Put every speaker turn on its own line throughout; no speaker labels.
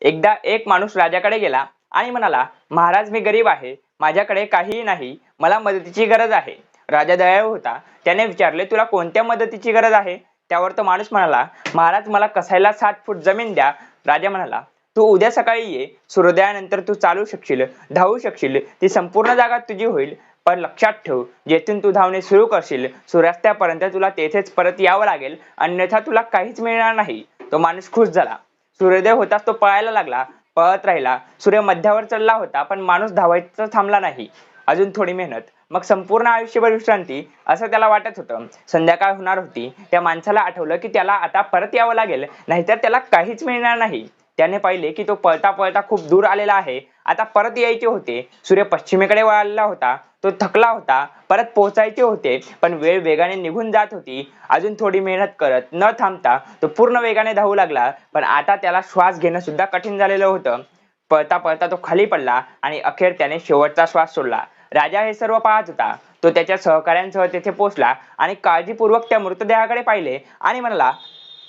एकदा एक माणूस राजाकडे गेला आणि म्हणाला महाराज मी गरीब आहे. माझ्याकडे काहीही नाही. मला मदतीची गरज आहे. राजा दयाळू होता. त्याने विचारले तुला कोणत्या मदतीची गरज आहे? त्यावर तो माणूस म्हणाला महाराज मला कसायला सात फूट जमीन द्या. राजा म्हणाला तू उद्या सकाळी ये. सूर्योदयानंतर तू चालू शकशील धावू शकशील. ती संपूर्ण जागा तुझी होईल. पण लक्षात ठेव जेथून तू धावणे सुरू करशील सूर्यास्तापर्यंत तुला तेथेच परत यावं लागेल. अन्यथा तुला काहीच मिळणार नाही. तो माणूस खुश झाला. सूर्योदय होताच तो पळायला लागला पळत राहिला. सूर्य मध्यावर चढला होता पण माणूस धावायचं थांबला नाही. अजून थोडी मेहनत. मग संपूर्ण आयुष्यभर विश्रांती असं त्याला वाटत होतं. संध्याकाळ होणार होती. त्या माणसाला आठवलं की त्याला आता परत यावं लागेल नाहीतर त्याला काहीच मिळणार नाही. त्याने पाहिले की तो पळता पळता खूप दूर आलेला आहे. आता परत यायचे होते. सूर्य पश्चिमेकडे वळालेला होता. तो थकला होता. परत पोहोचायचे होते. पण वेळ वेगाने निघून जात होती. अजून थोडी मेहनत करत न थांबता तो पूर्ण वेगाने धावू लागला. पण आता त्याला श्वास घेणं सुद्धा कठीण झालेलं होतं. पळता पळता तो खाली पडला आणि अखेर त्याने शेवटचा श्वास सोडला. राजा हे सर्व पाहत होता. तो त्याच्या सहकाऱ्यांसह तेथे पोहोचला आणि काळजीपूर्वक त्या मृतदेहाकडे पाहिले आणि म्हणाला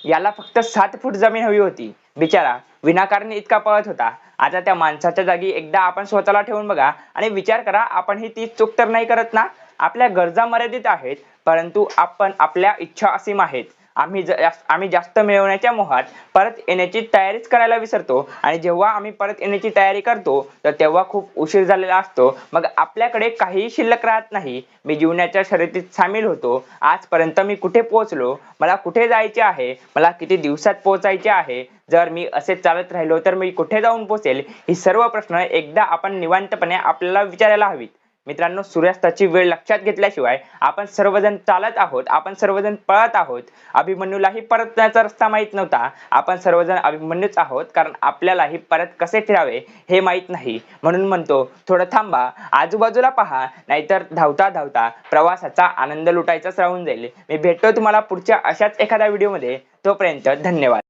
याला फक्त सात फूट जमीन हवी होती. बिचारा विनाकारण इतका पळत होता. आता त्या माणसाच्या जागी एकदा आपण स्वतःला ठेवून बघा आणि विचार करा आपण ही तीच चूक तर नाही करत ना? आपल्या गरजा मर्यादित आहेत परंतु आपण आपल्या इच्छा असीम आहेत. आम्ही आम्ही जास्त मिळवण्याच्या मोहात परत येण्याची तयारीच करायला विसरतो. आणि जेव्हा आम्ही परत येण्याची तयारी करतो तर तेव्हा खूप उशीर झालेला असतो. मग आपल्याकडे काहीही शिल्लक राहत नाही. मी जीवनाच्या शर्यतीत सामील होतो. आजपर्यंत मी कुठे पोहोचलो? मला कुठे जायचे आहे? मला किती दिवसात पोहोचायचे आहे? जर मी असे चालत राहिलो तर मी कुठे जाऊन पोहोचेल ही सर्व प्रश्न एकदा आपण निवांतपणे आपल्याला विचारायला हवीत. मित्रांनो सूर्यास्ताची वेळ लक्षात घेतल्याशिवाय आपण सर्वजण चालत आहोत आपण सर्वजण पळत आहोत. अभिमन्यूलाही परतण्याचा रस्ता माहीत नव्हता. आपण सर्वजण अभिमन्यूच आहोत कारण आपल्यालाही परत कसे फिरावे हे माहीत नाही. म्हणून म्हणतो थोडं थांबा आजूबाजूला पहा नाहीतर धावता धावता प्रवासाचा आनंद लुटायचाच राहून जाईल. मी भेटतो तुम्हाला पुढच्या अशाच एखाद्या व्हिडिओमध्ये. तोपर्यंत धन्यवाद.